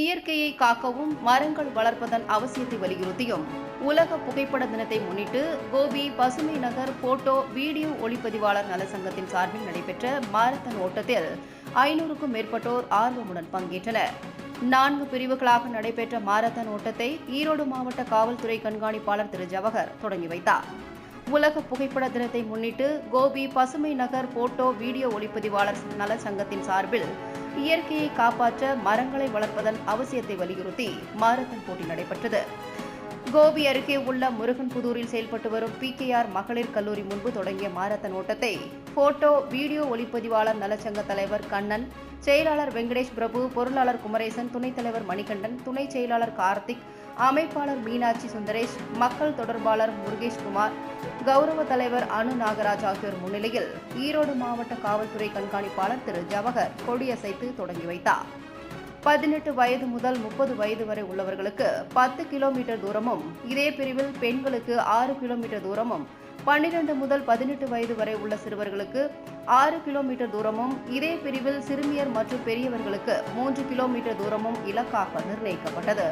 இயற்கையை காக்கவும் மரங்கள் வளர்ப்பதன் அவசியத்தை வலியுறுத்தியும் உலக புகைப்பட தினத்தை முன்னிட்டு கோபி பசுமை நகர் போட்டோ வீடியோ ஒளிப்பதிவாளர் நலசங்கத்தின் சார்பில் நடைபெற்ற மாரத்தான் ஓட்டத்தில் ஐநூறுக்கும் மேற்பட்டோர் ஆர்வமுடன் பங்கேற்றனர். நான்கு பிரிவுகளாக நடைபெற்ற மாரத்தான் ஓட்டத்தை ஈரோடு மாவட்ட காவல்துறை கண்காணிப்பாளர் திரு. ஜவஹர் தொடங்கி வைத்தார். உலக புகைப்பட தினத்தை முன்னிட்டு கோபி பசுமை நகர் போட்டோ வீடியோ ஒளிப்பதிவாளர் நல சங்கத்தின் சார்பில் இயற்கையை காப்பாற்ற மரங்களை வளர்ப்பதன் அவசியத்தை வலியுறுத்தி மாரத்தான் போட்டி நடைபெற்றது. கோபி அருகே உள்ள முருகன்புதூரில் செயல்பட்டு வரும் பிகேஆர் மகளிர் கல்லூரி முன்பு தொடங்கிய மாரத்தான் ஓட்டத்தை போட்டோ வீடியோ ஒளிப்பதிவாளர் நலச்சங்க தலைவர் கண்ணன் செயலாளர் வெங்கடேஷ் பிரபு பொருளாளர் குமரேசன் துணைத் தலைவர் மணிகண்டன் துணை செயலாளர் கார்த்திக் அமைப்பாளர் மீனாட்சி சுந்தரேஷ் மக்கள் தொடர்பாளர் முருகேஷ்குமார் கௌரவ தலைவர் அனு நாகராஜ் ஆகியோர் முன்னிலையில் ஈரோடு மாவட்ட காவல்துறை கண்காணிப்பாளர் திரு ஜவஹர் கொடியசைத்து தொடங்கி வைத்தார். பதினெட்டு வயது முதல் முப்பது வயது வரை உள்ளவர்களுக்கு பத்து கிலோமீட்டர் தூரமும் இதே பிரிவில் பெண்களுக்கு ஆறு கிலோமீட்டர் தூரமும் பன்னிரண்டு முதல் பதினெட்டு வயது வரை உள்ள சிறுவர்களுக்கு ஆறு கிலோமீட்டர் தூரமும் இதே பிரிவில் சிறுமியர் மற்றும் பெரியவர்களுக்கு மூன்று கிலோமீட்டர் தூரமும் இலக்காக நிர்ணயிக்கப்பட்டது.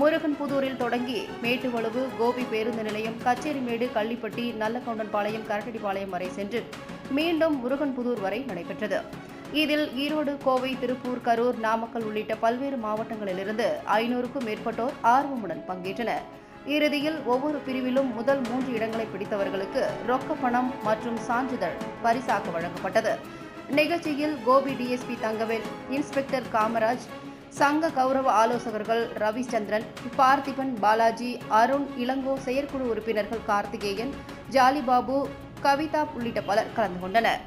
முருகன்புதூரில் தொடங்கி மேட்டுவளவு கோபி பேருந்து நிலையம் கச்சேரிமேடு கள்ளிப்பட்டி நல்லகவுண்டன்பாளையம் கரட்டடிப்பாளையம் வரை சென்று மீண்டும் முருகன்புதூர் வரை நடைபெற்றது. இதில் ஈரோடு கோவை திருப்பூர் கரூர் நாமக்கல் உள்ளிட்ட பல்வேறு மாவட்டங்களிலிருந்து ஐநூறுக்கும் மேற்பட்டோர் ஆர்வமுடன் பங்கேற்றனர். இறுதியில் ஒவ்வொரு பிரிவிலும் முதல் மூன்று இடங்களை பிடித்தவர்களுக்கு ரொக்க பணம் மற்றும் சான்றிதழ் பரிசாக வழங்கப்பட்டது. நிகழ்ச்சியில் கோபி டிஎஸ்பி தங்கவேல் இன்ஸ்பெக்டர் காமராஜ் சங்க கௌரவ ஆலோசகர்கள் ரவிச்சந்திரன் பார்த்திபன் பாலாஜி அருண் இளங்கோ செயற்குழு உறுப்பினர்கள் கார்த்திகேயன் ஜாலிபாபு கவிதா உள்ளிட்ட பலர் கலந்து கொண்டனர்.